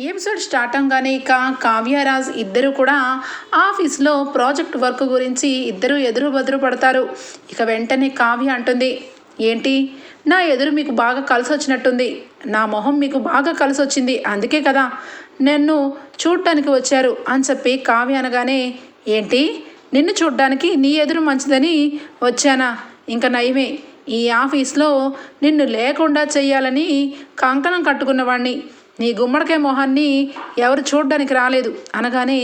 ఈ episode start అవగానే ఇక కావ్యరాజ్ ఇద్దరు కూడా ఆఫీస్లో ప్రాజెక్ట్ వర్క్ గురించి ఇద్దరు ఎదురు బదురు పడతారు. ఇక వెంటనే కావ్య అంటుంది ఏంటి? నా ఎదురు మీకు బాగా కలిసి వచ్చినట్టుంది. నా మొహం మీకు బాగా కలిసి వచ్చింది. అందుకే కదా నన్ను చూడటానికి వచ్చారు అని చెప్పి కావ్య అనగానే ఏంటి? నిన్ను చూడడానికి నీ ఎదురు మంచిదని వచ్చానా? ఇంకా నయమే ఈ ఆఫీస్లో నిన్ను లేకుండా చేయాలని కంకణం కట్టుకున్నవాణ్ణి. నీ గుమ్మడికాయ మొహాన్ని ఎవరు చూడడానికి రాలేదు. అనగానే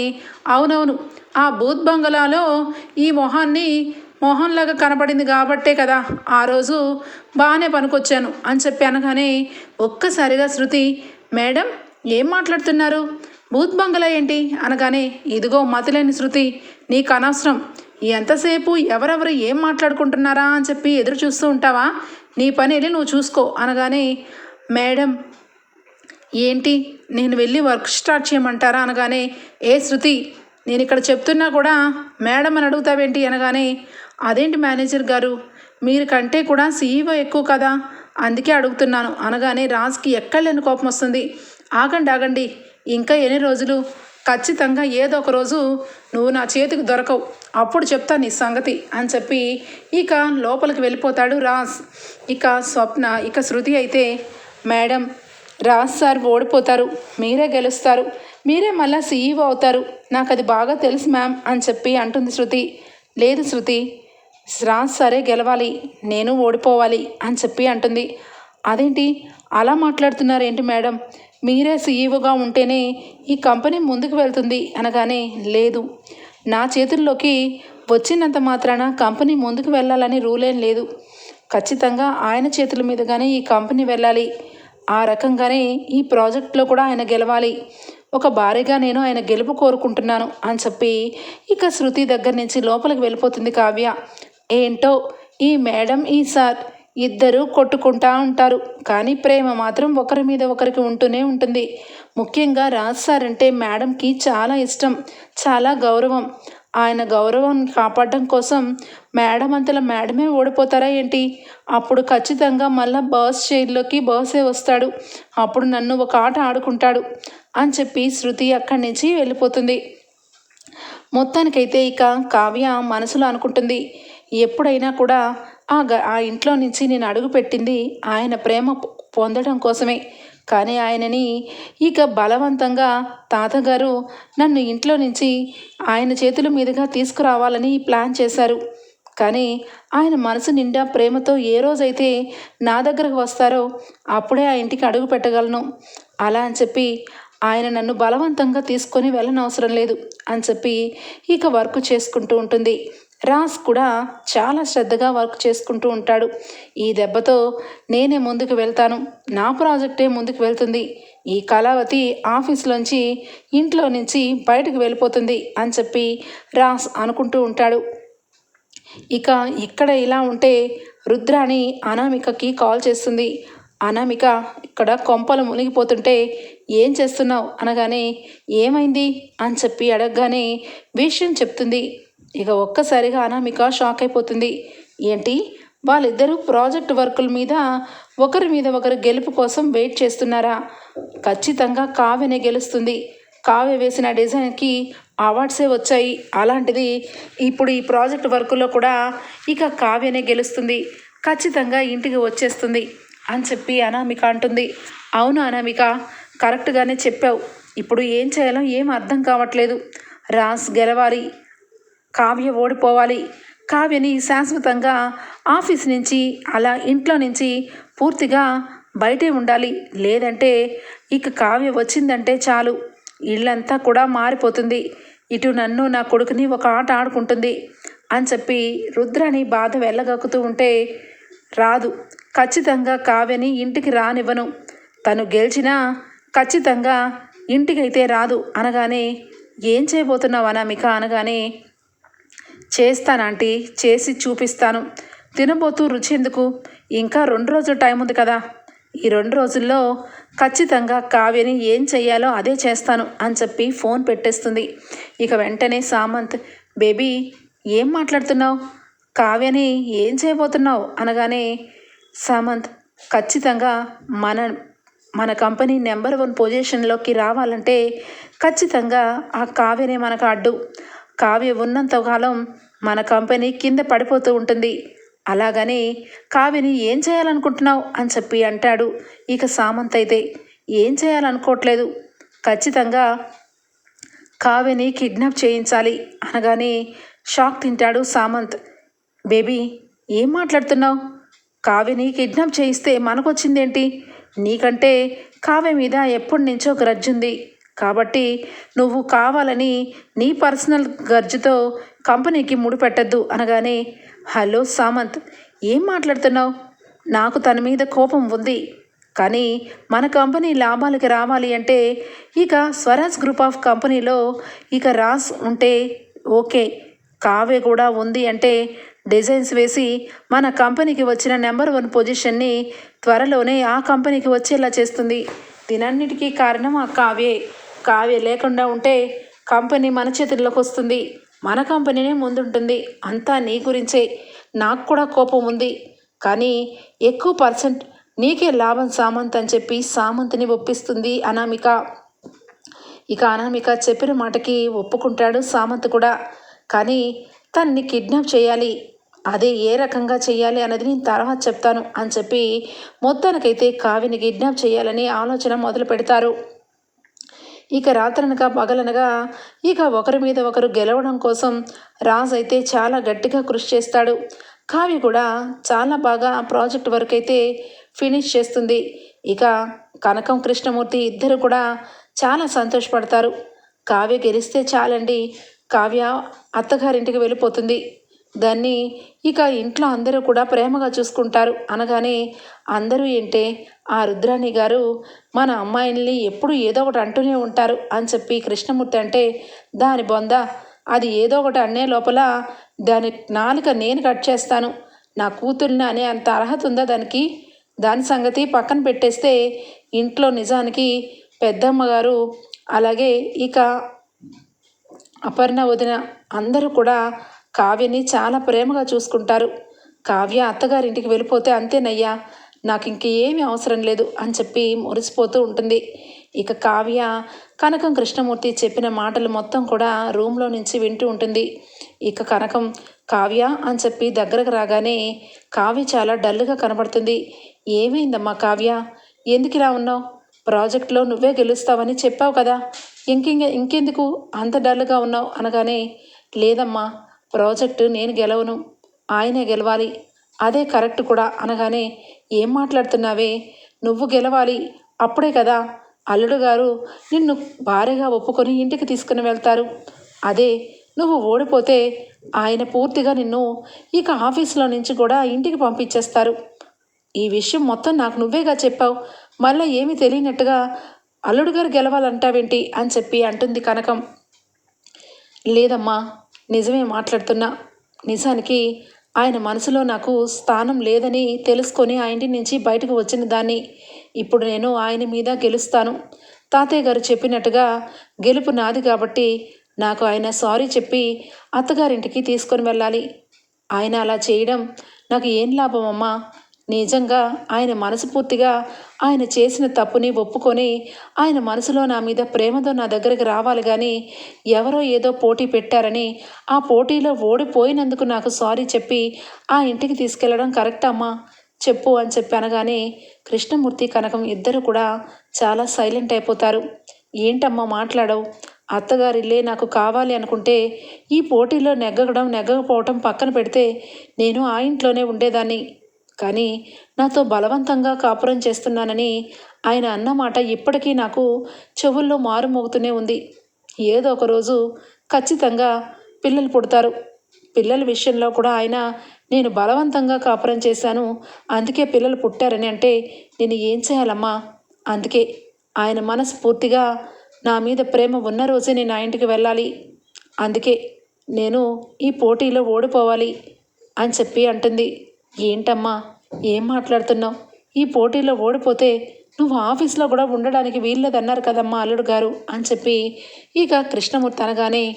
అవునవును ఆ బూత్ బంగళాలో ఈ మొహాన్ని మొహంలాగా కనపడింది కాబట్టే కదా ఆ రోజు బాగానే పనికొచ్చాను అని చెప్పి అనగానే ఒక్కసారిగా శృతి మేడం ఏం మాట్లాడుతున్నారు? బూత్ బంగళా ఏంటి? అనగానే ఇదిగో మతిలేని శృతి నీకు అనవసరం. ఎంతసేపు ఎవరెవరు ఏం మాట్లాడుకుంటున్నారా? అని చెప్పి ఎదురు చూస్తూ ఉంటావా? నీ పని వెళ్ళి నువ్వు చూసుకో అనగానే మేడం ఏంటి? నేను వెళ్ళి వర్క్ స్టార్ట్ చేయమంటారా అనగానే ఏ శృతి నేను ఇక్కడ చెప్తున్నా కూడా మేడం అని అడుగుతావేంటి? అనగానే అదేంటి మేనేజర్ గారు? మీరు కంటే కూడా సీఈఓ ఎక్కువ కదా? అందుకే అడుగుతున్నాను. అనగానే రాజ్కి ఎక్కడలేని కోపం వస్తుంది. ఆగండి ఆగండి. ఇంకా ఎన్ని రోజులు? ఖచ్చితంగా ఏదో ఒక రోజు నువ్వు నా చేతికి దొరకవు. అప్పుడు చెప్తా నీ సంగతి అని చెప్పి ఇక లోపలికి వెళ్ళిపోతాడు రాజ్. ఇక స్వప్న ఇక శృతి అయితే మేడం రాజ్ సార్ ఓడిపోతారు. మీరే గెలుస్తారు. మీరే మళ్ళీ సీఈఓ అవుతారు. నాకు అది బాగా తెలుసు మ్యామ్ అని చెప్పి అంటుంది శృతి. లేదు శృతి రాజ్ సరే గెలవాలి. నేను ఓడిపోవాలి అని చెప్పి అంటుంది. అదేంటి? అలా మాట్లాడుతున్నారేంటి మేడం? మీరే సీఈఓగా ఉంటేనే ఈ కంపెనీ ముందుకు వెళ్తుంది అనగానే లేదు. నా చేతుల్లోకి వచ్చినంత మాత్రాన కంపెనీ ముందుకు వెళ్ళాలని రూలేం లేదు. ఖచ్చితంగా ఆయన చేతుల మీదుగానే ఈ కంపెనీ వెళ్ళాలి. ఆ రకంగానే ఈ ప్రాజెక్ట్లో కూడా ఆయన గెలవాలి. ఒక భారీగా నేను ఆయన గెలుపు కోరుకుంటున్నాను అని చెప్పి ఇక శృతి దగ్గర నుంచి లోపలికి వెళ్ళిపోతుంది కావ్య. ఏంటో? ఈ మేడం ఈ సార్ ఇద్దరూ కొట్టుకుంటా ఉంటారు. కానీ ప్రేమ మాత్రం ఒకరి మీద ఒకరికి ఉంటూనే ఉంటుంది. ముఖ్యంగా రాజ్ సార్ అంటే మేడంకి చాలా ఇష్టం చాలా గౌరవం. ఆయన గౌరవం కాపాడడం కోసం మేడం అంతలా మేడమే ఓడిపోతారా ఏంటి? అప్పుడు ఖచ్చితంగా మళ్ళీ బాస్ చైర్లోకి బాసే వస్తాడు. అప్పుడు నన్ను ఒక ఆట ఆడుకుంటాడు అని చెప్పి శృతి అక్కడి నుంచి వెళ్ళిపోతుంది. మొత్తానికైతే ఇక కావ్య మనసులో అనుకుంటుంది. ఎప్పుడైనా కూడా ఆ గ ఆ ఇంట్లో నుంచి నేను అడుగు పెట్టింది ఆయన ప్రేమ పొందడం కోసమే. కానీ ఆయనని ఇక బలవంతంగా తాతగారు నన్ను ఇంట్లో నుంచి ఆయన చేతుల మీదుగా తీసుకురావాలని ప్లాన్ చేశారు. కానీ ఆయన మనసు నిండా ప్రేమతో ఏ రోజైతే నా దగ్గరకు వస్తారో అప్పుడే ఆ ఇంటికి అడుగు పెట్టగలను. అలా అని చెప్పి ఆయన నన్ను బలవంతంగా తీసుకొని వెళ్ళనవసరం లేదు అని చెప్పి ఇక వర్క్ చేసుకుంటూ ఉంటుంది. రాస్ కూడా చాలా శ్రద్ధగా వర్క్ చేసుకుంటూ ఉంటాడు. ఈ దెబ్బతో నేనే ముందుకు వెళ్తాను. నా ప్రాజెక్టే ముందుకు వెళ్తుంది. ఈ కళావతి ఆఫీస్లోంచి ఇంట్లో నుంచి బయటకు వెళ్ళిపోతుంది అని చెప్పి రాస్ అనుకుంటూ ఉంటాడు. ఇక ఇక్కడ ఇలా ఉంటే రుద్రాని అనామికకి కాల్ చేస్తుంది. అనామిక ఇక్కడ కొంపలు మునిగిపోతుంటే ఏం చేస్తున్నావు? అనగానే ఏమైంది? అని చెప్పి అడగగానే విషయం చెప్తుంది. ఇక ఒక్కసారిగా అనామిక షాక్ అయిపోతుంది. ఏంటి? వాళ్ళిద్దరూ ప్రాజెక్ట్ వర్కుల మీద ఒకరి మీద ఒకరు గెలుపు కోసం వెయిట్ చేస్తున్నారా? ఖచ్చితంగా కావ్యనే గెలుస్తుంది. కావ్య వేసిన డిజైన్కి అవార్డ్సే వచ్చాయి. అలాంటిది ఇప్పుడు ఈ ప్రాజెక్ట్ వర్కులో కూడా ఇక కావ్యనే గెలుస్తుంది. ఖచ్చితంగా ఇంటికి వచ్చేస్తుంది అని చెప్పి అనామిక అంటుంది. అవును అనామిక కరెక్ట్గానే చెప్పావు. ఇప్పుడు ఏం చేయాలో ఏం అర్థం కావట్లేదు. రాస్ గెలవాలి. కావ్య ఓడిపోవాలి. కావ్యని శాశ్వతంగా ఆఫీస్ నుంచి అలా ఇంట్లో నుంచి పూర్తిగా బయటే ఉండాలి. లేదంటే ఇక కావ్య వచ్చిందంటే చాలు. ఇల్లంతా కూడా మారిపోతుంది. ఇటు నన్ను నా కొడుకుని ఒక ఆట ఆడుకుంటుంది అని చెప్పి రుద్రని బాధ వెళ్ళగక్కుతూ ఉంటే రాదు. ఖచ్చితంగా కావ్యని ఇంటికి రానివ్వను. తను గెలిచినా ఖచ్చితంగా ఇంటికైతే రాదు అనగానే ఏం చేయబోతున్నావు అనామిక? అనగానే చేస్తానంటీ చేసి చూపిస్తాను. తినబోతూ రుచి ఎందుకు ఇంకా రెండు రోజులు టైం ఉంది కదా. ఈ రెండు రోజుల్లో ఖచ్చితంగా కావ్యని ఏం చెయ్యాలో అదే చేస్తాను అని చెప్పి ఫోన్ పెట్టేస్తుంది. ఇక వెంటనే సామంత్ బేబీ ఏం మాట్లాడుతున్నావు? కావ్యని ఏం చేయబోతున్నావు? అనగానే సామంత్ ఖచ్చితంగా మన మన కంపెనీ నెంబర్ వన్ పొజిషన్లోకి రావాలంటే ఖచ్చితంగా ఆ కావ్యనే మనకు అడ్డు. కావ్య ఉన్నంత కాలం మన కంపెనీ కింద పడిపోతూ ఉంటుంది. అలాగని కావ్యని ఏం చేయాలనుకుంటున్నావు అని చెప్పి అంటాడు. ఇక సామంత్ అయితే ఏం చేయాలనుకోవట్లేదు. ఖచ్చితంగా కావ్యని కిడ్నాప్ చేయించాలి అనగానే షాక్ తింటాడు సామంత్. బేబీ ఏం మాట్లాడుతున్నావు? కావ్యని కిడ్నాప్ చేయిస్తే మనకొచ్చిందేంటి? నీకంటే కావ్య మీద ఎప్పటి నుంచో గ్రజ్జుంది. కాబట్టి నువ్వు కావాలని నీ పర్సనల్ గర్జుతో కంపెనీకి ముడిపెట్టద్దు అనగానే హలో సామంత్ ఏం మాట్లాడుతున్నావు? నాకు తన మీద కోపం ఉంది. కానీ మన కంపెనీ లాభాలకి రావాలి అంటే ఇక స్వరాజ్ గ్రూప్ ఆఫ్ కంపెనీలో ఇక రాస్ ఉంటే ఓకే. కావ్య కూడా ఉంది అంటే డిజైన్స్ వేసి మన కంపెనీకి వచ్చిన నెంబర్ వన్ పొజిషన్ని త్వరలోనే ఆ కంపెనీకి వచ్చేలా చేస్తుంది. దీనన్నిటికీ కారణం ఆ కావ్యే కావ్య లేకుండా ఉంటే కంపెనీ మన చేతుల్లోకి వస్తుంది. మన కంపెనీనే ముందుంటుంది. అంతా నీ గురించే. నాకు కూడా కోపం ఉంది. కానీ ఎక్కువ పర్సెంట్ నీకే లాభం సామంత్ అని చెప్పి సామంత్ని ఒప్పిస్తుంది అనామిక. ఇక అనామిక చెప్పిన మాటకి ఒప్పుకుంటాడు సామంత్ కూడా. కానీ తన్ని కిడ్నాప్ చేయాలి. అదే ఏ రకంగా చేయాలి అన్నది నేను తర్వాత చెప్తాను అని చెప్పి మొత్తానికైతే కావిని కిడ్నాప్ చేయాలని ఆలోచన మొదలు పెడతారు ఇక రాత్రనగా పగలనగా ఇక ఒకరి మీద ఒకరు గెలవడం కోసం రాజ్ అయితే చాలా గట్టిగా కృషి చేస్తాడు. కావ్య కూడా చాలా బాగా ప్రాజెక్ట్ వర్క్ అయితే ఫినిష్ చేస్తుంది. ఇక కనకం కృష్ణమూర్తి ఇద్దరు కూడా చాలా సంతోషపడతారు. కావ్య గెలిస్తే చాలండి. కావ్య అత్తగారింటికి వెళ్ళిపోతుంది. దాన్ని ఇక ఇంట్లో అందరూ కూడా ప్రేమగా చూసుకుంటారు. అనగానే అందరూ ఏంటే ఆ రుద్రాణి గారు మన అమ్మాయిల్ని ఎప్పుడు ఏదో ఒకటి అంటూనే ఉంటారు అని చెప్పి కృష్ణమూర్తి అంటే దాని బొంద అది ఏదో ఒకటి అనే లోపల దాని నాలుక నేను కట్ చేస్తాను. నా కూతుర్ని అనే అంత అర్హత ఉందా దానికి? దాని సంగతి పక్కన పెట్టేస్తే ఇంట్లో నిజానికి పెద్దమ్మ గారు అలాగే ఇక అపర్ణ వదిన అందరూ కూడా కావ్యని చాలా ప్రేమగా చూసుకుంటారు. కావ్య అత్తగారింటికి వెళ్ళిపోతే అంతేనయ్యా నాకు ఇంక ఏమీ అవసరం లేదు అని చెప్పి మురిసిపోతూ ఉంటుంది. ఇక కావ్య కనకం కృష్ణమూర్తి చెప్పిన మాటలు మొత్తం కూడా రూమ్లో నుంచి వింటూ ఉంటుంది. ఇక కనకం కావ్య అని చెప్పి దగ్గరకు రాగానే కావ్య చాలా డల్గా కనబడుతుంది. ఏమైందమ్మా కావ్య ఎందుకు ఇలా ఉన్నావు? ప్రాజెక్ట్లో నువ్వే గెలుస్తావని చెప్పావు కదా. ఇంకింక ఇంకెందుకు అంత డల్గా ఉన్నావు అనగానే లేదమ్మా ప్రాజెక్టు నేను గెలవను ఆయనే గెలవాలి. అదే కరెక్ట్ కూడా అనగానే ఏం మాట్లాడుతున్నావే? నువ్వు గెలవాలి అప్పుడే కదా. అల్లుడు గారు నిన్ను భార్యగా ఒప్పుకొని ఇంటికి తీసుకుని వెళ్తారు. అదే నువ్వు ఓడిపోతే ఆయన పూర్తిగా నిన్ను ఇక ఆఫీసులో నుంచి కూడా ఇంటికి పంపించేస్తారు. ఈ విషయం మొత్తం నాకు నువ్వేగా చెప్పావు. మళ్ళీ ఏమీ తెలియనట్టుగా అల్లుడు గారు గెలవాలంటావేంటి అని చెప్పి అంటుంది కనకం. లేదమ్మా నిజమే మాట్లాడుతున్నా నిజానికి ఆయన మనసులో నాకు స్థానం లేదని తెలుసుకొని ఆ ఇంటి నుంచి బయటకు వచ్చిన దాన్ని ఇప్పుడు నేను ఆయన మీద గెలుస్తాను. తాతయ్య గారు చెప్పినట్టుగా గెలుపు నాది కాబట్టి నాకు ఆయన సారీ చెప్పి అత్తగారింటికి తీసుకొని వెళ్ళాలి. ఆయన అలా చేయడం నాకు ఏం లాభం అమ్మా నిజంగా ఆయన మనసుపూర్తిగా ఆయన చేసిన తప్పుని ఒప్పుకొని ఆయన మనసులో నా మీద ప్రేమతో నా దగ్గరికి రావాలి కానీ ఎవరో ఏదో పోటీ పెట్టారని ఆ పోటీలో ఓడిపోయినందుకు నాకు సారీ చెప్పి ఆ ఇంటికి తీసుకెళ్ళడం కరెక్ట్ అమ్మా చెప్పు అని చెప్పి అనగానే కృష్ణమూర్తి కనకం ఇద్దరు కూడా చాలా సైలెంట్ అయిపోతారు. ఏంటమ్మా మాట్లాడవు? అత్తగారిల్లే నాకు కావాలి అనుకుంటే ఈ పోటీలో నెగ్గడం నెగ్గకపోవటం పక్కన పెడితే నేను ఆ ఇంట్లోనే ఉండేదాన్ని. కానీ నాతో బలవంతంగా కాపురం చేస్తున్నానని ఆయన అన్నమాట ఇప్పటికీ నాకు చెవుల్లో మారుమోగుతూనే ఉంది. ఏదో ఒక రోజు ఖచ్చితంగా పిల్లలు పుడతారు. పిల్లల విషయంలో కూడా ఆయన నేను బలవంతంగా కాపురం చేశాను అందుకే పిల్లలు పుట్టారని అంటే నేను ఏం చేయాలమ్మా అందుకే ఆయన మనసు పూర్తిగా నా మీద ప్రేమ ఉన్న రోజే నేను ఆ ఇంటికి వెళ్ళాలి. అందుకే నేను ఈ పోటీలో ఓడిపోవాలి అని చెప్పి అంటుంది. ఏంటమ్మా? ఏం మాట్లాడుతున్నావు? ఈ పోటీలో ఓడిపోతే నువ్వు ఆఫీస్లో కూడా ఉండడానికి వీల్లేదన్నారు కదమ్మా అల్లుడు గారు అని చెప్పి ఇక కృష్ణమూర్తి అనగానే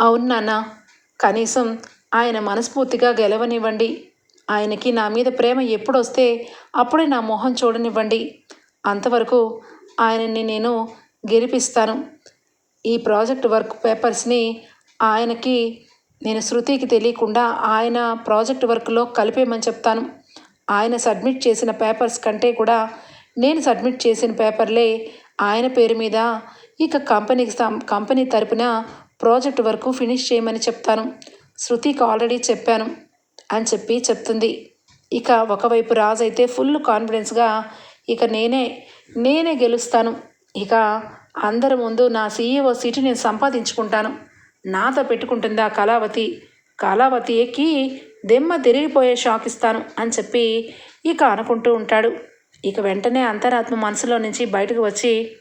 అవును నాన్న కనీసం ఆయన మనస్ఫూర్తిగా గెలవనివ్వండి. ఆయనకి నా మీద ప్రేమ ఎప్పుడొస్తే అప్పుడే నా మొహం చూడనివ్వండి. అంతవరకు ఆయనని నేను గెలిపిస్తాను. ఈ ప్రాజెక్ట్ వర్క్ పేపర్స్ని ఆయనకి నేను శృతికి తెలియకుండా ఆయన ప్రాజెక్ట్ వర్క్లో కలిపేయమని చెప్తాను. ఆయన సబ్మిట్ చేసిన పేపర్స్ కంటే కూడా నేను సబ్మిట్ చేసిన పేపర్లే ఆయన పేరు మీద. ఇక కంపెనీకి కంపెనీ తరపున ప్రాజెక్ట్ వర్క్ ఫినిష్ చేయమని చెప్తాను. శృతికి ఆల్రెడీ చెప్పాను అని చెప్పి చెప్తుంది. ఇక ఒకవైపు రాజు అయితే ఫుల్ కాన్ఫిడెన్స్గా ఇక నేనే నేనే గెలుస్తాను. ఇక అందరి ముందు నా సీఈఓ సీటు నేను సంపాదించుకుంటాను. నాతో పెట్టుకుంటుంది ఆ కళావతి? కళావతి ఎక్కి దెమ్మ తిరిగిపోయే షాక్ ఇస్తాను అని చెప్పి ఇక అనుకుంటూ ఉంటాడు. ఇక వెంటనే అంతరాత్మ మనసులో నుంచి బయటకు వచ్చి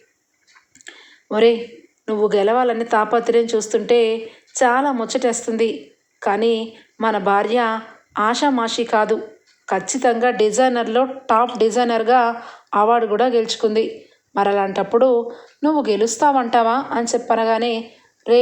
ఒరే నువ్వు గెలవాలని తాపత్రయం చూస్తుంటే చాలా ముచ్చటేస్తుంది. కానీ మన భార్య ఆషామాషి కాదు. ఖచ్చితంగా డిజైనర్లో టాప్ డిజైనర్గా అవార్డు కూడా గెలుచుకుంది. మరి అలాంటప్పుడు నువ్వు గెలుస్తావంటావా? అని చెప్పనగానే రే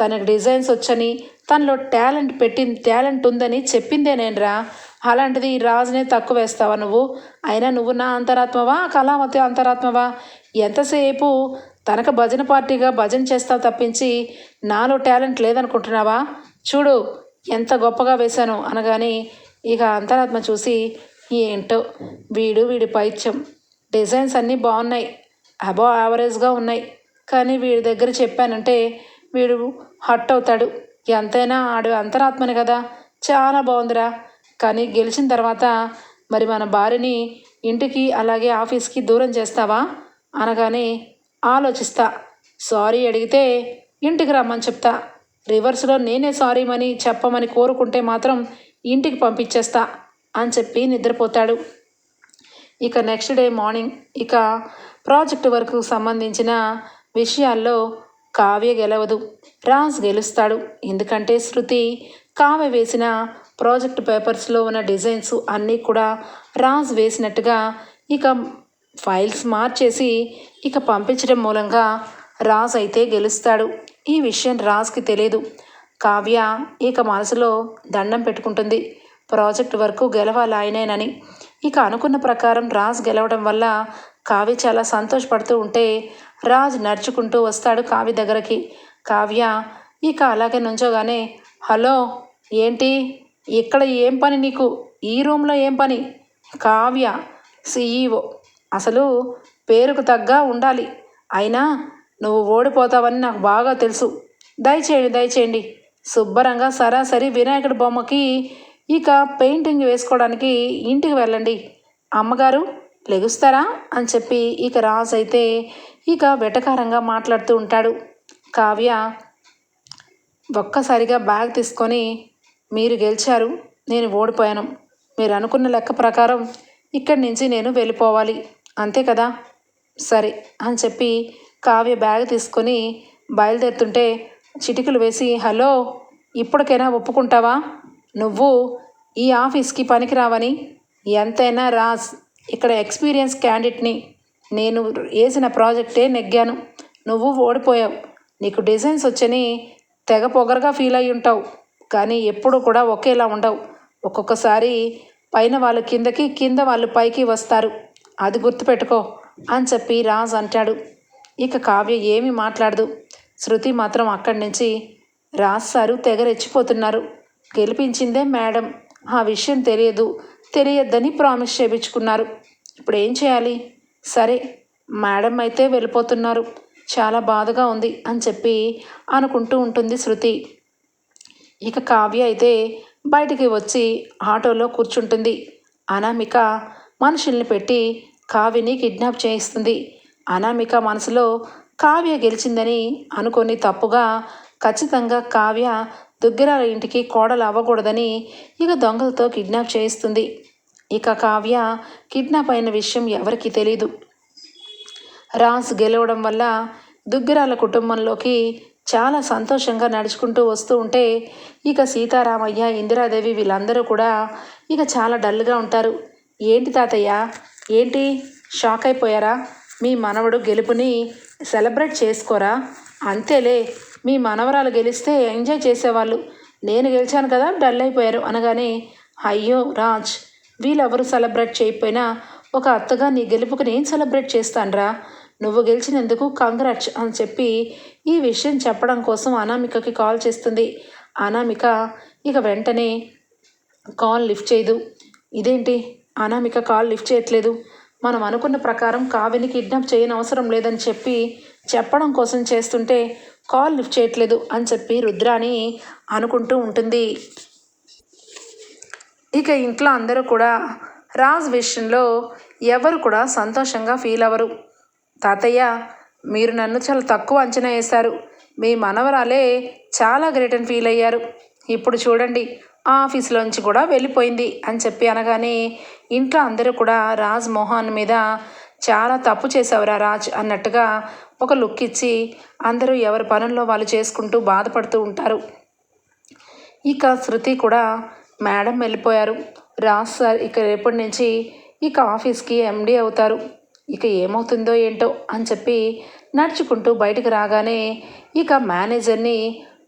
తనకు డిజైన్స్ వచ్చని తనలో టాలెంట్ పెట్టి టాలెంట్ ఉందని చెప్పిందే నేనురా. అలాంటిది రాజునే తక్కువ వేస్తావా నువ్వు? అయినా నువ్వు నా అంతరాత్మవా? కళావతి అంతరాత్మవా? ఎంతసేపు తనకు భజన పార్టీగా భజన చేస్తావు తప్పించి నాలో టాలెంట్ లేదనుకుంటున్నావా? చూడు ఎంత గొప్పగా వేశాను అనగానే ఇక అంతరాత్మ చూసి ఏంటో వీడు వీడి పైత్యం. డిజైన్స్ అన్నీ బాగున్నాయి. అబో యావరేజ్గా ఉన్నాయి. కానీ వీడి దగ్గర చెప్పానంటే వీడు హట్ అవుతాడు ఎంతైనా ఆడు అంతరాత్మని కదా. చాలా బాగుందిరా కానీ గెలిచిన తర్వాత మరి మన భార్యని ఇంటికి అలాగే ఆఫీస్కి దూరం చేస్తావా? అనగానే ఆలోచిస్తా. సారీ అడిగితే ఇంటికి రమ్మని చెప్తా. రివర్స్లో నేనే సారీ మని చెప్పమని కోరుకుంటే మాత్రం ఇంటికి పంపించేస్తా అని చెప్పి నిద్రపోతాడు. ఇక నెక్స్ట్ డే మార్నింగ్ ఇక ప్రాజెక్ట్ వర్క్ సంబంధించిన విషయాల్లో కావ్య గెలవదు. రాజ్ గెలుస్తాడు. ఎందుకంటే శృతి కావ్య వేసిన ప్రాజెక్ట్ పేపర్స్లో ఉన్న డిజైన్స్ అన్నీ కూడా రాజ్ వేసినట్టుగా ఇక ఫైల్స్ మార్చేసి ఇక పంపించడం మూలంగా రాజ్ అయితే గెలుస్తాడు. ఈ విషయం రాజ్కి తెలియదు కావ్య ఇక మనసులో దండం పెట్టుకుంటుంది. ప్రాజెక్ట్ వరకు గెలవాలి ఆయనేనని. ఇక అనుకున్న ప్రకారం రాజ్ గెలవడం వల్ల కావ్య చాలా సంతోషపడుతూ ఉంటే రాజ్ నడుచుకుంటూ వస్తాడు కావ్య దగ్గరికి. కావ్య ఇక అలాగే నుంచోగానే హలో ఏంటి? ఇక్కడ ఏం పని నీకు? ఈ రూమ్లో ఏం పని? కావ్య సిఈఓ అసలు పేరుకు తగ్గ ఉండాలి. అయినా నువ్వు ఓడిపోతావని నాకు బాగా తెలుసు. దయచేయండి దయచేయండి. శుభ్రంగా సరాసరి వినాయకుడి బొమ్మకి ఇక పెయింటింగ్ వేసుకోవడానికి ఇంటికి వెళ్ళండి. అమ్మగారు లెగుస్తారా? అని చెప్పి ఇక రాజు అయితే ఇక వెటకారంగా మాట్లాడుతూ ఉంటాడు. కావ్య ఒక్కసారిగా బ్యాగ్ తీసుకొని మీరు గెలిచారు నేను ఓడిపోయాను. మీరు అనుకున్న లెక్క ప్రకారం ఇక్కడి నుంచి నేను వెళ్ళిపోవాలి. అంతే కదా? సరే అని చెప్పి కావ్య బ్యాగ్ తీసుకొని బయలుదేరుతుంటే చిటికలు వేసి హలో ఇప్పటికైనా ఒప్పుకుంటావా? నువ్వు ఈ ఆఫీస్కి పనికిరావని? ఎంతైనా రాజ్ ఇక్కడ ఎక్స్పీరియన్స్ క్యాండిడేట్ని నేను వేసిన ప్రాజెక్టే నెగ్గాను. నువ్వు ఓడిపోయావు. నీకు డిజైన్స్ వచ్చని తెగ పొగరగా ఫీల్ అయి ఉంటావు. కానీ ఎప్పుడు కూడా ఒకేలా ఉండవు. ఒక్కొక్కసారి పైన వాళ్ళు కిందకి కింద వాళ్ళు పైకి వస్తారు. అది గుర్తుపెట్టుకో అని చెప్పి రాజ్ అంటాడు. ఇక కావ్య ఏమీ మాట్లాడదు. శృతి మాత్రం అక్కడి నుంచి రాజ్ సారు తెగ రెచ్చిపోతున్నారు. గెలిపించిందే మేడం. ఆ విషయం తెలియదు. తెలియద్దని ప్రామిస్ చేయించుకున్నారు ఇప్పుడు ఏం చేయాలి? సరే మేడం అయితే వెళ్ళిపోతున్నారు. చాలా బాధగా ఉంది అని చెప్పి అనుకుంటూ ఉంటుంది శృతి. ఇక కావ్య అయితే బయటికి వచ్చి ఆటోలో కూర్చుంటుంది. అనామిక మనుషుల్ని పెట్టి కావ్యని కిడ్నాప్ చేయిస్తుంది. అనామిక మనసులో కావ్య గెలిచిందని అనుకొని తప్పుగా ఖచ్చితంగా కావ్య దుగ్గిరాల ఇంటికి కోడలు అవ్వకూడదని ఇక దొంగలతో కిడ్నాప్ చేయిస్తుంది. ఇక కావ్య కిడ్నాప్ అయిన విషయం ఎవరికి తెలీదు. రాజ్ గెలవడం వల్ల దుగ్గిరాల కుటుంబంలోకి చాలా సంతోషంగా నడుచుకుంటూ వస్తూ ఉంటే ఇక సీతారామయ్య ఇందిరాదేవి వీళ్ళందరూ కూడా ఇక చాలా డల్గా ఉంటారు. ఏంటి తాతయ్య? ఏంటి? షాక్ అయిపోయారా? మీ మనవడు గెలుపుని సెలబ్రేట్ చేసుకోరా? అంతేలే మీ మనవరాలు గెలిస్తే ఎంజాయ్ చేసేవాళ్ళు. నేను గెలిచాను కదా డల్ అయిపోయారు అనగానే అయ్యో రాజ్ వీళ్ళెవరు సెలబ్రేట్ చేయకపోయినా ఒక అత్తగా నీ గెలుపుకు నేను సెలబ్రేట్ చేస్తానురా. నువ్వు గెలిచినందుకు కంగ్రాట్స్ అని చెప్పి ఈ విషయం చెప్పడం కోసం అనామికకి కాల్ చేస్తుంది. అనామిక ఇక వెంటనే కాల్ లిఫ్ట్ చేయదు. ఇదేంటి? అనామిక కాల్ లిఫ్ట్ చేయట్లేదు. మనం అనుకున్న ప్రకారం కావ్యని కిడ్నాప్ చేయని అవసరం లేదని చెప్పి చెప్పడం కోసం చేస్తుంటే కాల్ లిఫ్ట్ చేయట్లేదు అని చెప్పి రుద్రాని అనుకుంటూ ఉంటుంది. ఇక ఇంట్లో అందరూ కూడా రాజ్ విషయంలో ఎవరు కూడా సంతోషంగా ఫీల్ అవ్వరు. తాతయ్య మీరు నన్ను చాలా తక్కువ అంచనా వేశారు. మీ మనవరాలే చాలా గ్రేట్ అని ఫీల్ అయ్యారు. ఇప్పుడు చూడండి ఆ ఆఫీస్లోంచి కూడా వెళ్ళిపోయింది అని చెప్పి అనగానే ఇంట్లో అందరూ కూడా రాజ్ మోహన్ మీద చాలా తప్పు చేసావురా రాజ్ అన్నట్టుగా ఒక లుక్ ఇచ్చి అందరూ ఎవరి పనుల్లో వాళ్ళు చేసుకుంటూ బాధపడుతూ ఉంటారు. ఇక శృతి కూడా మేడం వెళ్ళిపోయారు. రాజ్ సార్ ఇక రేపటి నుంచి ఇక ఆఫీస్కి ఎండీ అవుతారు. ఇక ఏమవుతుందో ఏంటో అని చెప్పి నడుచుకుంటూ బయటకు రాగానే ఇక మేనేజర్ని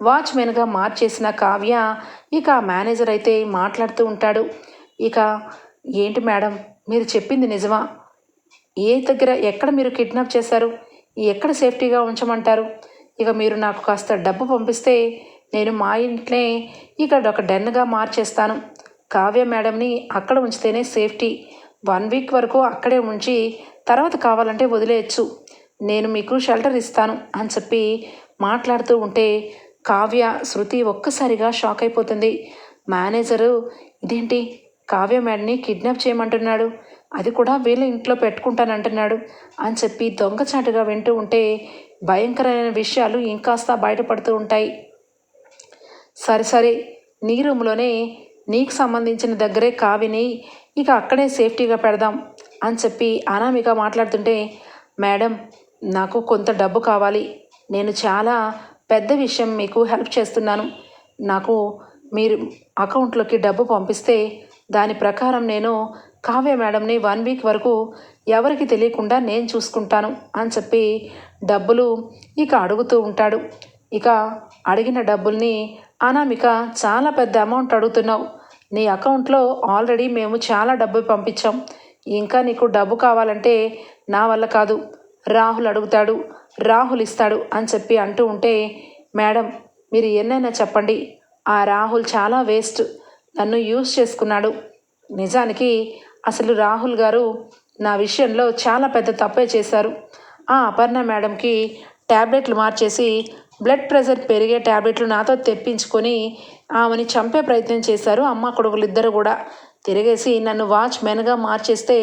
వాచ్మెన్గా మార్చేసిన కావ్య ఇక ఆ మేనేజర్ అయితే మాట్లాడుతూ ఉంటాడు. ఇక ఏంటి మేడం మీరు చెప్పింది నిజమా? ఏ దగ్గర ఎక్కడ మీరు కిడ్నాప్ చేశారు? ఎక్కడ సేఫ్టీగా ఉంచమంటారు? ఇక మీరు నాకు కాస్త డబ్బు పంపిస్తే నేను మా ఇంట్లే ఇక్కడ ఒక డెన్గా మార్చేస్తాను. కావ్య మేడంని అక్కడ ఉంచితేనే సేఫ్టీ. వన్ వీక్ వరకు అక్కడే ఉంచి తర్వాత కావాలంటే వదిలేయచ్చు. నేను మీకు షెల్టర్ ఇస్తాను అని చెప్పి మాట్లాడుతూ ఉంటే కావ్య శృతి ఒక్కసారిగా షాక్ అయిపోతుంది. మేనేజరు ఇదేంటి? కావ్య మేడని కిడ్నాప్ చేయమంటున్నాడు. అది కూడా వీళ్ళ ఇంట్లో పెట్టుకుంటానంటున్నాడు అని చెప్పి దొంగచాటుగా వింటూ ఉంటే భయంకరమైన విషయాలు ఇంకాస్త బయటపడుతూ ఉంటాయి. సరే సరే. నీ రూమ్లోనే నీకు సంబంధించిన దగ్గరే కావిని ఇక అక్కడే సేఫ్టీగా పెడదాం అని చెప్పి అనామిక మాట్లాడుతుంటే మేడం నాకు కొంత డబ్బు కావాలి. నేను చాలా పెద్ద విషయం మీకు హెల్ప్ చేస్తున్నాను. నాకు మీరు అకౌంట్లోకి డబ్బు పంపిస్తే దాని ప్రకారం నేను కావ్య మేడంని వన్ వీక్ వరకు ఎవరికి తెలియకుండా నేను చూసుకుంటాను అని చెప్పి డబ్బులు ఇక అడుగుతూ ఉంటాడు. ఇక అడిగిన డబ్బుల్ని అనామిక చాలా పెద్ద అమౌంట్ అడుగుతున్నావు. నీ అకౌంట్లో ఆల్రెడీ మేము చాలా డబ్బు పంపించాం. ఇంకా నీకు డబ్బు కావాలంటే నా వల్ల కాదు. రాహుల్ అడుగుతాడు. రాహుల్ ఇస్తాడు అని చెప్పి అంటూ ఉంటే మేడం మీరు ఎన్నైనా చెప్పండి. ఆ రాహుల్ చాలా వేస్ట్ నన్ను యూజ్ చేసుకున్నాడు. నిజానికి అసలు రాహుల్ గారు నా విషయంలో చాలా పెద్ద తప్పే చేశారు. ఆ అపర్ణ మేడంకి ట్యాబ్లెట్లు మార్చేసి బ్లడ్ ప్రెషర్ పెరిగే ట్యాబ్లెట్లు నాతో తెప్పించుకొని ఆమెని చంపే ప్రయత్నం చేశారు. అమ్మ కొడుకులు ఇద్దరు కూడా తిరిగేసి నన్ను వాచ్ మెన్గా మార్చేస్తే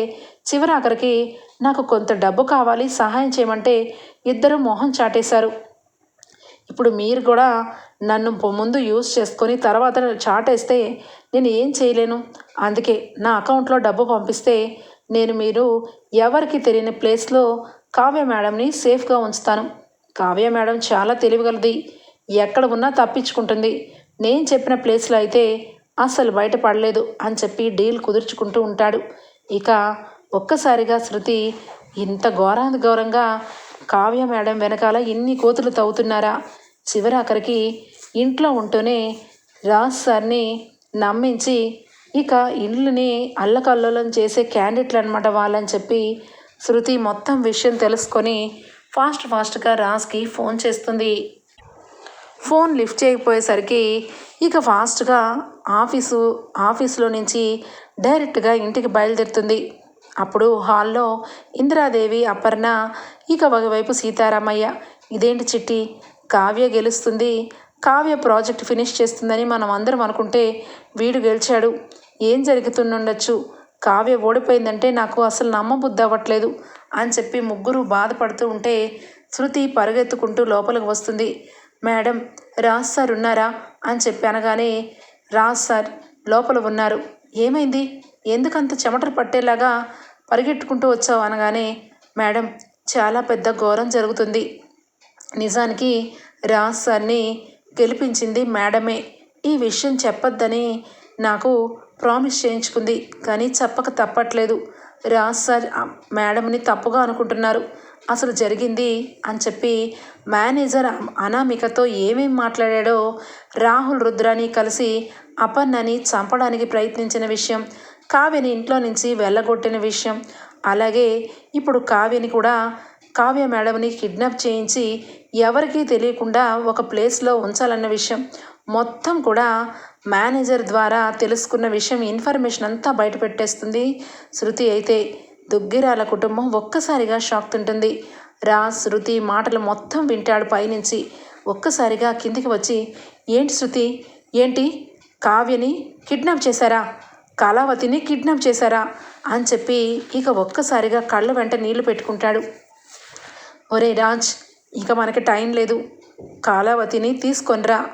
చివరి ఆఖరికి నాకు కొంత డబ్బు కావాలి సహాయం చేయమంటే ఇద్దరు మొహం చాటేశారు. ఇప్పుడు మీరు కూడా నన్ను ముందు యూజ్ చేసుకొని తర్వాత చాటేస్తే నేను ఏం చేయలేను? అందుకే నా అకౌంట్లో డబ్బు పంపిస్తే నేను మీరు ఎవరికి తెలియని ప్లేస్లో కావ్య మేడంని సేఫ్గా ఉంచుతాను. కావ్య మేడం చాలా తెలివిగలది. ఎక్కడ ఉన్నా తప్పించుకుంటుంది. నేను చెప్పిన ప్లేస్లో అయితే అసలు బయటపడలేదు అని చెప్పి డీల్ కుదుర్చుకుంటూ ఉంటాడు. ఇక ఒక్కసారిగా శృతి ఇంత ఘోరాది ఘోరంగా కావ్య మేడం వెనకాల ఇన్ని కోతులు తవ్వుతున్నారా? చివరాఖరికి ఇంట్లో ఉంటూనే రాజ్ సార్ని నమ్మించి ఇక ఇల్లుని అల్లకల్లోలం చేసే క్యాండిడేట్లు అనమాట వాళ్ళని చెప్పి శృతి మొత్తం విషయం తెలుసుకొని ఫాస్ట్ ఫాస్ట్గా రాజ్కి ఫోన్ చేస్తుంది. ఫోన్ లిఫ్ట్ చేయకపోయేసరికి ఇక ఫాస్ట్గా ఆఫీసు ఆఫీసులో నుంచి డైరెక్ట్గా ఇంటికి బయలుదేరుతుంది. అప్పుడు హాల్లో ఇందిరాదేవి అపర్ణ ఇక ఒకవైపు సీతారామయ్య. ఇదేంటి చిట్టి? కావ్య గెలుస్తుంది. కావ్య ప్రాజెక్ట్ ఫినిష్ చేస్తుందని మనం అందరం అనుకుంటే వీడు గెలిచాడు. ఏం జరుగుతుండొచ్చు కావ్య ఓడిపోయిందంటే నాకు అసలు నమ్మబుద్ధి అవ్వట్లేదు అని చెప్పి ముగ్గురు బాధపడుతూ ఉంటే శృతి పరుగెత్తుకుంటూ లోపలికి వస్తుంది. మేడం రాజ్ సార్ ఉన్నారా? అని చెప్పి అనగానే రాజ్ సార్ లోపల ఉన్నారు. ఏమైంది? ఎందుకంత చెమటలు పట్టేలాగా పరిగెట్టుకుంటూ వచ్చావు? అనగానే మేడం చాలా పెద్ద ఘోరం జరుగుతుంది. నిజానికి రాజ్ సార్ని గెలిపించింది మేడమే. ఈ విషయం చెప్పొద్దని నాకు ప్రామిస్ చేయించుకుంది కానీ చెప్పక తప్పట్లేదు. రాజ్ సార్ మేడంని తప్పుగా అనుకుంటున్నారు. అసలు జరిగింది అని చెప్పి మేనేజర్ అనామికతో ఏమేం మాట్లాడాడో రాహుల్ రుద్రాని కలిసి అపర్ణని చంపడానికి ప్రయత్నించిన విషయం కావ్యని ఇంట్లో నుంచి వెళ్ళగొట్టిన విషయం అలాగే ఇప్పుడు కావ్యని కూడా కావ్య మేడంని కిడ్నాప్ చేయించి ఎవరికీ తెలియకుండా ఒక ప్లేస్లో ఉంచాలన్న విషయం మొత్తం కూడా మేనేజర్ ద్వారా తెలుసుకున్న విషయం ఇన్ఫర్మేషన్ అంతా బయట పెట్టేస్తుంది శృతి అయితే దుగ్గిరాల కుటుంబం ఒక్కసారిగా షాక్ తింటుంది. రా శృతి మాటలు మొత్తం వింటాడు పైనుంచి. ఒక్కసారిగా కిందికి వచ్చి ఏంటి శృతి? ఏంటి? కావ్యని కిడ్నాప్ చేశారా? కళావతిని కిడ్నాప్ చేశారా? అని చెప్పి ఇక ఒక్కసారిగా కళ్ళ వెంట నీళ్ళు పెట్టుకుంటాడు. ఒరే రాజ్ ఇక మనకి టైం లేదు. కాలావతిని తీసుకొనిరా.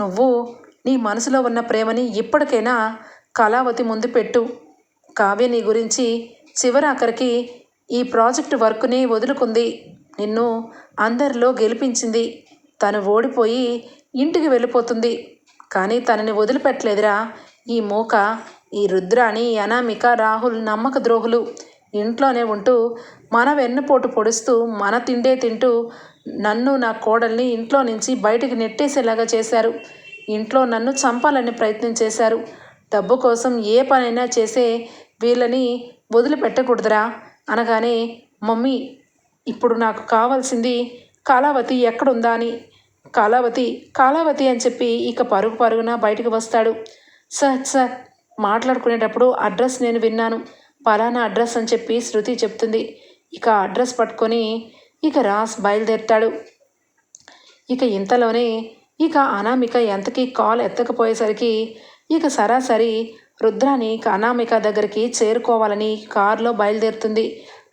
నువ్వు నీ మనసులో ఉన్న ప్రేమని ఇప్పటికైనా కళావతి ముందు పెట్టు. కావ్య నీ గురించి చివరాఖరికి ఈ ప్రాజెక్ట్ వర్క్ని వదులుకుంది. నిన్ను అందరిలో గెలిపించింది. తను ఓడిపోయి ఇంటికి వెళ్ళిపోతుంది. కానీ తనని వదిలిపెట్టలేదురా. ఈ మూక ఈ రుద్రాణి అనామిక రాహుల్ నమ్మక ద్రోహులు. ఇంట్లోనే ఉంటూ మన వెన్నుపోటు పొడుస్తూ మన తిండే తింటూ నన్ను నా కోడల్ని ఇంట్లో నుంచి బయటికి నెట్టేసేలాగా చేశారు. ఇంట్లో నన్ను చంపాలని ప్రయత్నం చేశారు. డబ్బు కోసం ఏ పనైనా చేసే వీళ్ళని వదిలిపెట్టకూడదురా అనగానే మమ్మీ ఇప్పుడు నాకు కావాల్సింది కళావతి ఎక్కడుందా? అని. కళావతి కళావతి అని చెప్పి ఇక పరుగు పరుగున బయటకు వస్తాడు. సార్ సార్ మాట్లాడుకునేటప్పుడు అడ్రస్ నేను విన్నాను. పలానా అడ్రస్ అని చెప్పి శృతి చెప్తుంది. ఇక అడ్రస్ పట్టుకొని ఇక రాస్ బయలుదేరుతాడు. ఇక ఇంతలోనే ఇక అనామిక ఎంతకీ కాల్ ఎత్తకపోయేసరికి ఇక సరాసరి రుద్రాని అనామిక దగ్గరికి చేరుకోవాలని కారులో బయలుదేరుతుంది.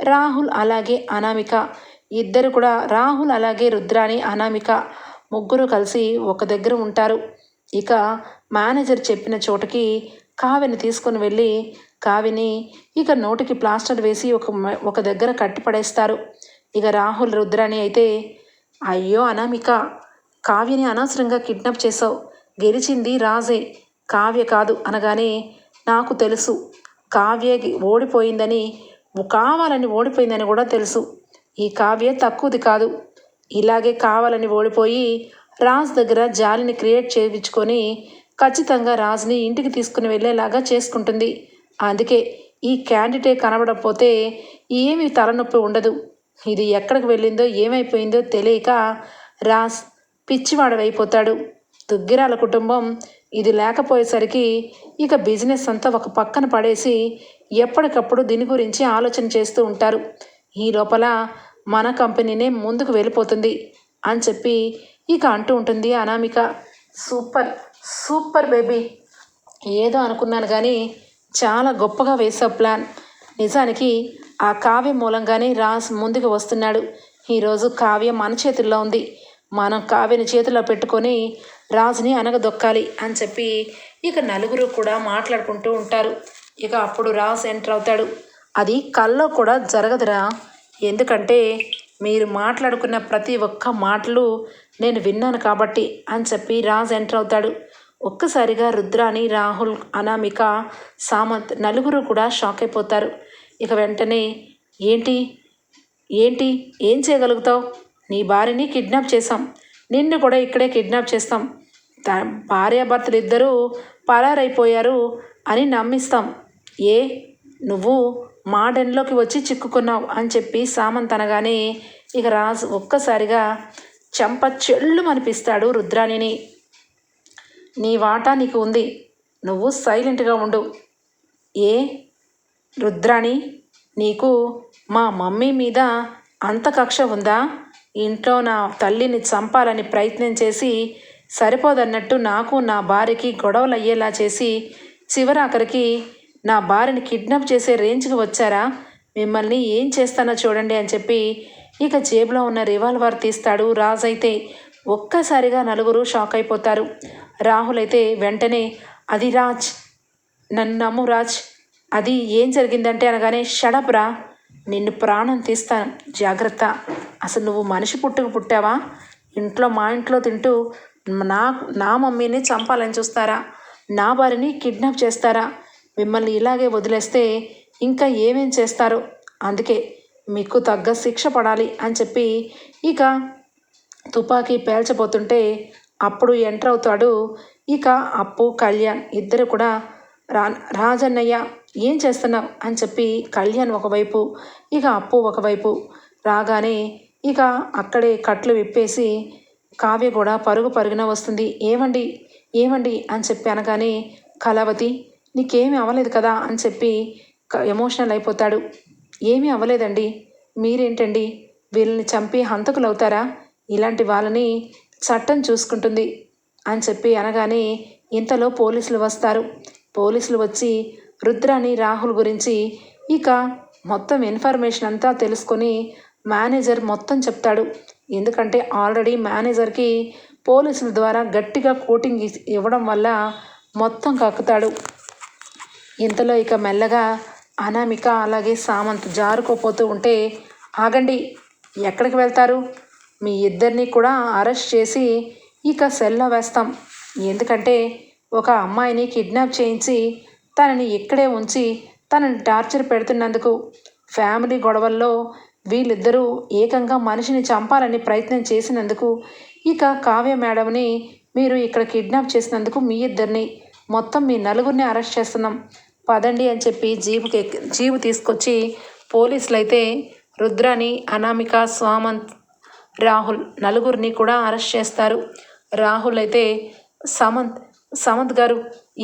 రాహుల్ అలాగే అనామిక. ఇద్దరు కూడా రాహుల్ అలాగే రుద్రాని అనామిక ముగ్గురు కలిసి ఒక దగ్గర ఉంటారు. ఇక మేనేజర్ చెప్పిన చోటకి కావిని తీసుకొని వెళ్ళి కావిని ఇక నోటికి ప్లాస్టర్ వేసి ఒక ఒక దగ్గర కట్టి పడేస్తారు. ఇక రాహుల్ రుద్రాని అయితే అయ్యో అనామిక! కావ్యని అనవసరంగా కిడ్నాప్ చేసావు గెలిచింది రాజే. కావ్య కాదు అనగానే నాకు తెలుసు. కావ్య ఓడిపోయిందని కావాలని ఓడిపోయిందని కూడా తెలుసు. ఈ కావ్య తక్కువది కాదు. ఇలాగే కావాలని ఓడిపోయి రాజ్ దగ్గర జాలిని క్రియేట్ చేయించుకొని ఖచ్చితంగా రాజ్ని ఇంటికి తీసుకుని వెళ్ళేలాగా చేసుకుంటుంది. అందుకే ఈ క్యాండిడేట్ కనబడకపోతే ఏమి తలనొప్పి ఉండదు. ఇది ఎక్కడికి వెళ్ళిందో ఏమైపోయిందో తెలియక రాజ్ పిచ్చివాడవైపోతాడు. దుగ్గిరాల కుటుంబం ఇది లేకపోయేసరికి ఇక బిజినెస్ అంతా ఒక పక్కన పడేసి ఎప్పటికప్పుడు దీని గురించి ఆలోచన చేస్తూ ఉంటారు. ఈ లోపల మన కంపెనీనే ముందుకు వెళ్ళిపోతుంది అని చెప్పి ఇక అంటూ ఉంటుంది అనామిక. Super super baby. ఏదో అనుకున్నాను కానీ చాలా గొప్పగా వేసావు ప్లాన్. నిజానికి ఆ కావ్య మూలంగానే రాస్ ముందుకు వస్తున్నాడు. ఈరోజు కావ్య మన చేతుల్లో ఉంది. మనం కావ్యని చేతిలో పెట్టుకొని రాజుని అనగదొక్కాలి అని చెప్పి ఇక నలుగురు కూడా మాట్లాడుకుంటూ ఉంటారు. ఇక అప్పుడు రాజు ఎంటర్ అవుతాడు. అది కల్లో కూడా జరగదురా. ఎందుకంటే మీరు మాట్లాడుకున్న ప్రతి ఒక్క మాటలు నేను విన్నాను కాబట్టి అని చెప్పి రాజ్ ఎంటర్ అవుతాడు. ఒక్కసారిగా రుద్రాని రాహుల్ అనామిక సామంత్ నలుగురు కూడా షాక్ అయిపోతారు. ఇక వెంటనే ఏంటి? ఏంటి? ఏం చేయగలుగుతావు? నీ భార్యని కిడ్నాప్ చేశాం. నిన్ను కూడా ఇక్కడే కిడ్నాప్ చేస్తాం. భార్యాభర్తలు ఇద్దరూ పరారైపోయారు అని నమ్మిస్తాం. ఏ? నువ్వు మా డెన్లోకి వచ్చి చిక్కుకున్నావు అని చెప్పి సామంత్ అనగానే ఇక రాజు ఒక్కసారిగా చెంప చెల్లు అనిపిస్తాడు రుద్రాణిని. నీ వాటా నీకు ఉంది. నువ్వు సైలెంట్గా ఉండు. ఏ? రుద్రాణి నీకు మా మమ్మీ మీద అంత కక్ష ఉందా? ఇంట్లో నా తల్లిని చంపాలని ప్రయత్నం చేసి సరిపోదన్నట్టు నాకు నా భార్యకి గొడవలు అయ్యేలా చేసి చివరాఖరికి నా భార్యని కిడ్నాప్ చేసే రేంజ్కి వచ్చారా? మిమ్మల్ని ఏం చేస్తానో చూడండి అని చెప్పి ఇక జేబులో ఉన్న రివాల్వర్ తీస్తాడు రాజ్ అయితే. ఒక్కసారిగా నలుగురు షాక్ అయిపోతారు. రాహుల్ అయితే వెంటనే అది రాజ్ నన్ను నమ్ము రాజ్ అది ఏం జరిగిందంటే అనగానే షడప్ రా నిన్ను ప్రాణం తీస్తాను జాగ్రత్త. అసలు నువ్వు మనిషి పుట్టుకు పుట్టావా? ఇంట్లో మా ఇంట్లో తింటూ నా నా మమ్మీని చంపాలని చూస్తారా? నా భార్యని కిడ్నాప్ చేస్తారా? మిమ్మల్ని ఇలాగే వదిలేస్తే ఇంకా ఏమేం చేస్తారు? అందుకే మీకు తగ్గ శిక్ష పడాలి అని చెప్పి ఇక తుపాకీ పేల్చబోతుంటే అప్పుడు ఎంటర్ అవుతాడు ఇక అప్పు కళ్యాణ్ ఇద్దరు కూడా రా రాజన్నయ్య ఏం చేస్తున్నావు? అని చెప్పి కళ్యాణ్ ఒకవైపు ఇక అప్పు ఒకవైపు. రాగానే ఇక అక్కడే కట్లు విప్పేసి కావ్య కూడా పరుగు పరుగున వస్తుంది. ఏమండి ఏమండి అని చెప్పి అనగానే కళావతి నీకేమీ అవ్వలేదు కదా? అని చెప్పి ఎమోషనల్ అయిపోతాడు. ఏమీ అవ్వలేదండి. మీరేంటండి? వీళ్ళని చంపి హంతకులు అవుతారా ఇలాంటి వాళ్ళని చట్టం చూసుకుంటుంది. అని చెప్పి అనగానే ఇంతలో పోలీసులు వస్తారు. పోలీసులు వచ్చి రుద్రాని రాహుల్ గురించి ఇక మొత్తం ఇన్ఫర్మేషన్ అంతా తెలుసుకొని మేనేజర్ మొత్తం చెప్తాడు. ఎందుకంటే ఆల్రెడీ మేనేజర్కి పోలీసుల ద్వారా గట్టిగా కోటింగ్ ఇవ్వడం వల్ల మొత్తం కక్కుతాడు. ఇంతలో ఇక మెల్లగా అనామిక అలాగే సామంత్ జారుకోపోతూ ఉంటే ఆగండి ఎక్కడికి వెళ్తారు? మీ ఇద్దరిని కూడా అరెస్ట్ చేసి ఇక సెల్లో వేస్తాం. ఎందుకంటే ఒక అమ్మాయిని కిడ్నాప్ చేయించి తనని ఇక్కడే ఉంచి తనని టార్చర్ పెడుతున్నందుకు ఫ్యామిలీ గొడవల్లో వీళ్ళిద్దరూ ఏకంగా మనిషిని చంపాలని ప్రయత్నం చేసినందుకు ఇక కావ్య మేడంని మీరు ఇక్కడ కిడ్నాప్ చేసినందుకు మీ ఇద్దరిని మొత్తం మీ నలుగురిని అరెస్ట్ చేస్తున్నాం. పదండి అని చెప్పి జీపుకి జీపు తీసుకొచ్చి పోలీసులు అయితే రుద్రాని అనామిక సామంత్ రాహుల్ నలుగురిని కూడా అరెస్ట్ చేస్తారు. రాహుల్ అయితే సమంత్ సమంత్ గారు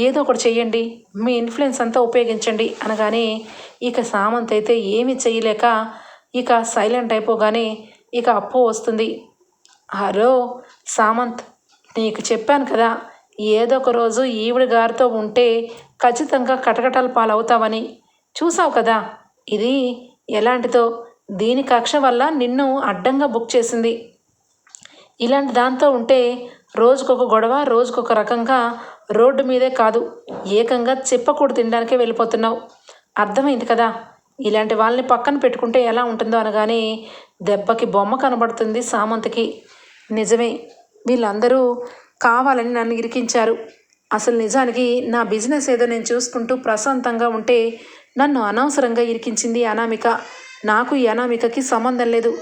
ఏదో ఒకటి చెయ్యండి మీ ఇన్ఫ్లుయెన్స్ అంతా ఉపయోగించండి అనగానే ఇక సామంత్ అయితే ఏమీ చేయలేక ఇక సైలెంట్ అయిపోగానే ఇక అప్పు వస్తుంది. హలో సామంత్ నీకు చెప్పాను కదా ఏదో ఒక రోజు ఈవిడ గారితో ఉంటే ఖచ్చితంగా కటకటాల పాలవుతావని. చూసావు కదా ఇది ఎలాంటిదో దీని కక్ష వల్ల నిన్ను అడ్డంగా బుక్ చేసింది. ఇలాంటి దాంతో ఉంటే రోజుకొక గొడవ రోజుకొక రకంగా రోడ్డు మీదే కాదు. ఏకంగా చెప్పకూడదు తినడానికే వెళ్ళిపోతున్నావు. అర్థమైంది కదా? ఇలాంటి వాళ్ళని పక్కన పెట్టుకుంటే ఎలా ఉంటుందో అనగానే దెబ్బకి బొమ్మ కనబడుతుంది సామంతకి. నిజమే వీళ్ళందరూ కావాలని నన్ను ఇరికించారు. అసలు నిజానికి నా బిజినెస్ ఏదో నేను చూసుకుంటూ ప్రశాంతంగా ఉంటే నన్ను అనవసరంగా ఇరికించింది అనామిక. నాకు ఈ అనామికకి సంబంధం లేదు.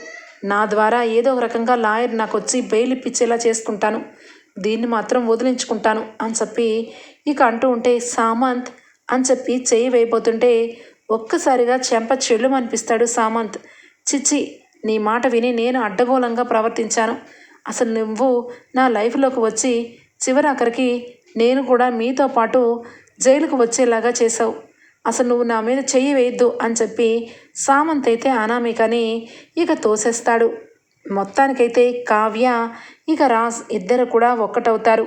నా ద్వారా ఏదో ఒక రకంగా లాయర్ నాకు వచ్చి బెయిల్ ఇప్పించేలా చేసుకుంటాను. దీన్ని మాత్రం వదిలించుకుంటాను అని చెప్పి ఇక అంటూ ఉంటే సామంత్ అని చెప్పి చేయి వేయబోతుంటే ఒక్కసారిగా చెంప చెల్లు అనిపిస్తాడు సామంత్. చిచ్చి నీ మాట విని నేను అడ్డగోళంగా ప్రవర్తించాను. అసలు నువ్వు నా లైఫ్లోకి వచ్చి చివరాఖరికి నేను కూడా మీతో పాటు జైలుకు వచ్చేలాగా చేసావు అసలు నువ్వు నా మీద చెయ్యి వేయద్దు అని చెప్పి సామంత్ అయితే అనామికని ఇక తోసేస్తాడు. మొత్తానికైతే కావ్య ఇక రాజ్ ఇద్దరు కూడా ఒక్కటవుతారు.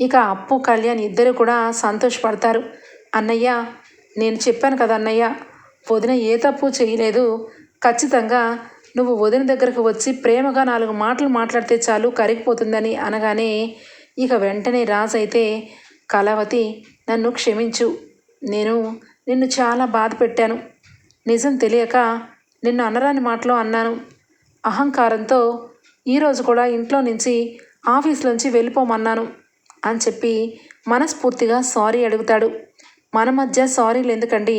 ఇక అప్పు కళ్యాణ్ ఇద్దరు కూడా సంతోషపడతారు. అన్నయ్య నేను చెప్పాను కదా అన్నయ్య వదిన ఏ తప్పు చేయలేదు. ఖచ్చితంగా నువ్వు వదిన దగ్గరకు వచ్చి ప్రేమగా నాలుగు మాటలు మాట్లాడితే చాలు కరిగిపోతుందని అనగానే ఇక వెంటనే రాజు అయితే కళావతి నన్ను క్షమించు. నేను నిన్ను చాలా బాధ పెట్టాను. నిజం తెలియక నిన్ను అనరాని మాటలో అన్నాను. అహంకారంతో ఈరోజు కూడా ఇంట్లో నుంచి ఆఫీస్లోంచి వెళ్ళిపోమన్నాను అని చెప్పి మనస్ఫూర్తిగా సారీ అడుగుతాడు. మన మధ్య సారీలు ఎందుకండి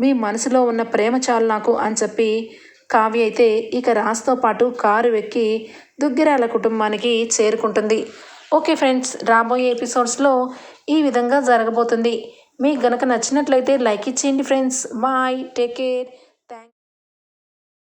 మీ మనసులో ఉన్న ప్రేమ చాలు నాకు అని చెప్పి కావ్య అయితే ఇక రాస్తో పాటు కారు ఎక్కి దుగ్గిరాల కుటుంబానికి చేరుకుంటుంది. ఓకే ఫ్రెండ్స్ రాబోయే ఎపిసోడ్స్లో ఈ విధంగా జరగబోతుంది. మీకు గనక నచ్చినట్లయితే లైక్ ఇచ్చేయండి ఫ్రెండ్స్. బాయ్. Take care.